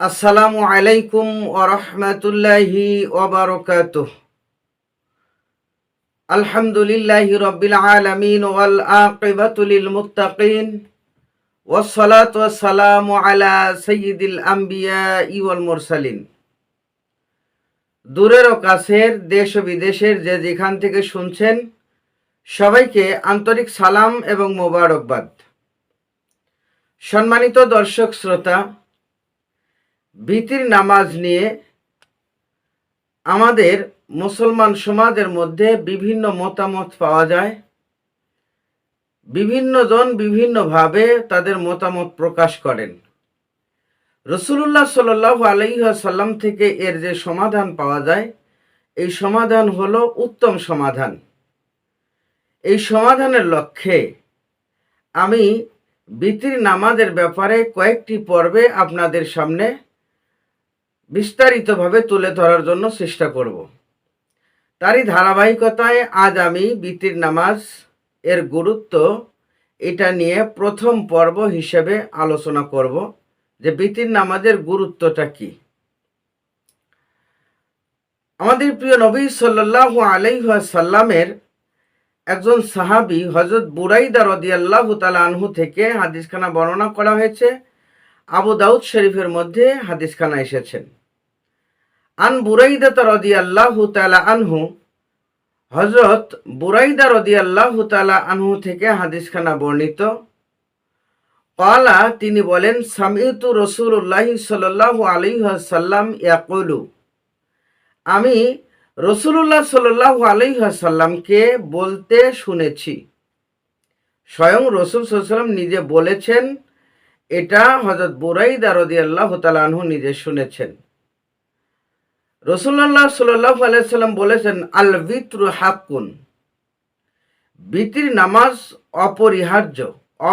আসসালামু আলাইকুম ওরহমতুল্লাহি ওবরকাতুহ আলহামদুলিল্লাহি রব্বিল আলামিন ওয়াল আকিবাতু লিল মুত্তাকিন والصلاة والسلام على سيد الأنبياء والمرسلين দূরের ও কাছের দেশ ও বিদেশের যে যেখান থেকে শুনছেন সবাইকে আন্তরিক সালাম এবং মোবারকবাদ সম্মানিত দর্শক শ্রোতা ভীতির নামাজ নিয়ে আমাদের মুসলমান সমাজের মধ্যে বিভিন্ন মতামত পাওয়া যায়। বিভিন্ন জন বিভিন্নভাবে তাদের মতামত প্রকাশ করেন। রসুল্লাহ সাল্লাহ আলহাসাল্লাম থেকে এর যে সমাধান পাওয়া যায়, এই সমাধান হলো উত্তম সমাধান। এই সমাধানের লক্ষ্যে আমি বিতির নামাজের ব্যাপারে কয়েকটি পর্বে আপনাদের সামনে বিস্তারিতভাবে তুলে ধরার জন্য চেষ্টা করব। তারই ধারাবাহিকতায় আজ আমি বিতির নামাজ এর গুরুত্ব এটা নিয়ে প্রথম পর্ব হিসেবে আলোচনা করব যে বিতির নামাজের গুরুত্বটা কি। আমাদের প্রিয় নবী সাল্লাহ আলাইসাল্লামের একজন সাহাবি হজরত বুরাইদা রদিয়াল্লাহ তালা আনহু থেকে হাদিসখানা বর্ণনা করা হয়েছে। আবু দাউদ শরীফের মধ্যে হাদিসখানা এসেছেন আন বুরাইদা রদিয়াল্লাহু তালা আনহু হজরত বুরাইদা রদিয়াল্লাহু তালা আনহু থেকে হাদিসখানা বর্ণিত। কালা তিনি বলেন সামিউতু রসুল্লাহ সাল্লাহ আলিহাসাল্লাম ইয়াকুলু। আমি রসুল্লাহ সাল্লাহ আলিহাসাল্লামকে বলতে শুনেছি। স্বয়ং রসুল সাল্লাম নিজে বলেছেন, এটা হজরত বুরাইদা রদি রদিয়াল্লাহ তালানহু নিজে শুনেছেন। রসুল্লাহ সাল্লাহ আলাইসাল্লাম বলেছেন আল বিত্র হাক্কুন। বিতির নামাজ অপরিহার্য,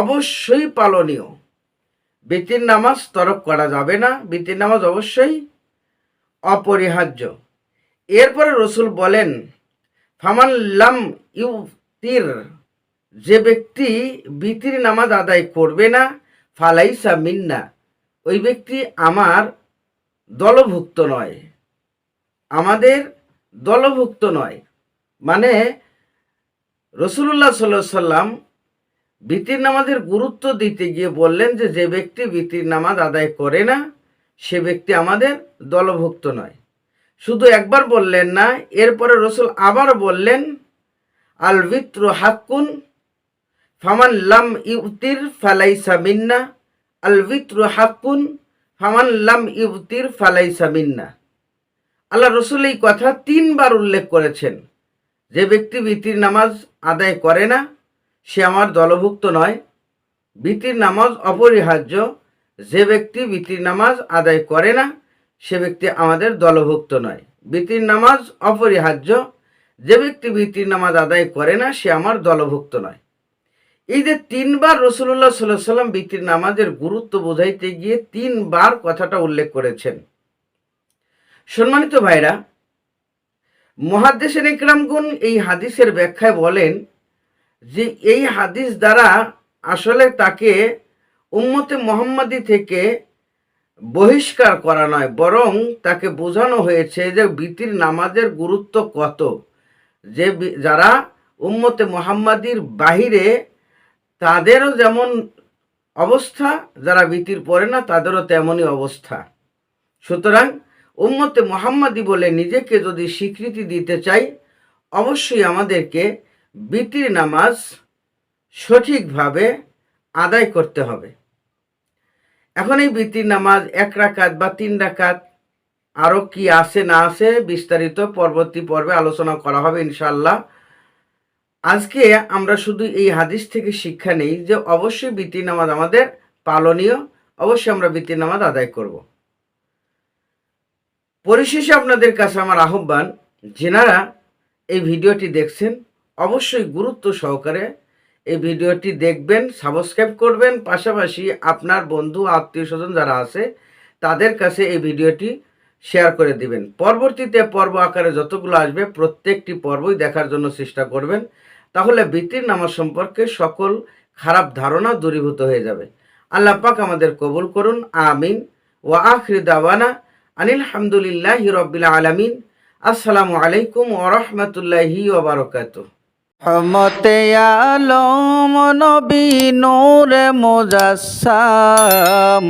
অবশ্যই পালনীয়। বিতির নামাজ তরক করা যাবে না, বিতির নামাজ অবশ্যই অপরিহার্য। এরপরে রসুল বলেন, ফামান লাম ইউ তীর যে ব্যক্তি বিতির নামাজ আদায় করবে না, ফালাইসা মিন্না, ওই ব্যক্তি আমার দলভুক্ত নয়। আমাদের দলভুক্ত নয়। মানে রসুল্লাহ সাল্লাহ সাল্লাম বিতির নামাজের গুরুত্ব দিতে গিয়ে বললেন যে যে ব্যক্তি বিতির নামাজ আদায় করে না, সে ব্যক্তি আমাদের দলভুক্ত নয়। শুধু একবার বললেন না, এরপরে রসুল আবার বললেন, আল বিত্র হাক্কুন ফামান লাম ইউতির ফালাইসা মিন্না। আল বিত্র হাক্কুন ফামান লাম ইউতির ফালাইসা মিন্না। আল্লাহ রসুল এই কথা তিনবার উল্লেখ করেছেন। যে ব্যক্তি বিতির নামাজ আদায় করে না, সে আমার দলভুক্ত নয়। বিতির নামাজ অপরিহার্য। যে ব্যক্তি বিতির নামাজ আদায় করে না, সে ব্যক্তি আমাদের দলভুক্ত নয়। বিতির নামাজ অপরিহার্য। যে ব্যক্তি বিতির নামাজ আদায় করে না, সে আমার দলভুক্ত নয়। এই যে তিনবার রসুল্লাহ সাল্লাহ সাল্লাম বিতির নামাজের গুরুত্ব বোঝাইতে গিয়ে তিনবার কথাটা উল্লেখ করেছেন। সম্মানিত ভাইরা মহাদেশের ইকরামগুন এই হাদিসের ব্যাখ্যায় বলেন যে এই হাদিস দ্বারা আসলে তাকে উম্মতে মোহাম্মদী থেকে বহিষ্কার করা নয়, বরং তাকে বোঝানো হয়েছে যে বিতির নামাজের গুরুত্ব কত। যে যারা উম্মতে মোহাম্মদীর বাহিরে তাদেরও যেমন অবস্থা, যারা বিতির পড়ে না, তাদেরও তেমনই অবস্থা। সুতরাং উম্মতে মোহাম্মদি বলে নিজেকে যদি স্বীকৃতি দিতে চাই, অবশ্যই আমাদেরকে বিতির নামাজ সঠিকভাবে আদায় করতে হবে। এখন এই বিতির নামাজ এক রাকাত বা তিন রাকাত আরও কি আছে না আছে বিস্তারিত পরবর্তী পর্বে আলোচনা করা হবে ইনশাল্লাহ আজকে আমরা শুধু এই হাদিস থেকে শিক্ষা নেই যে অবশ্যই বিতির নামাজ আমাদের পালনীয়, অবশ্যই আমরা বিতির নামাজ আদায় করব। পরিশেষে আপনাদের কাছে আমার আহ্বান, যেনারা এই ভিডিওটি দেখছেন, অবশ্যই গুরুত্ব সহকারে এই ভিডিওটি দেখবেন, সাবস্ক্রাইব করবেন, পাশাপাশি আপনার বন্ধু, আত্মীয় স্বজন যারা আছে, তাদের কাছে এই ভিডিওটি শেয়ার করে দিবেন। পরবর্তীতে পর্ব আকারে যতগুলো আসবে, প্রত্যেকটি পর্বই দেখার জন্য চেষ্টা করবেন। তাহলে বৃত্তির নামাজ সম্পর্কে সকল খারাপ ধারণা দূরীভূত হয়ে যাবে। আল্লাহ পাক আমাদের কবুল করুন, আমিন। ওয়া আখির দাওয়ানা আনিল রবিল আলমিন। আসসালামু আলাইকুম ওয়া রাহমাতুল্লাহি ওয়া বারাকাতুহু। রহমতে আলম নবী নূরে মুজাসসাম।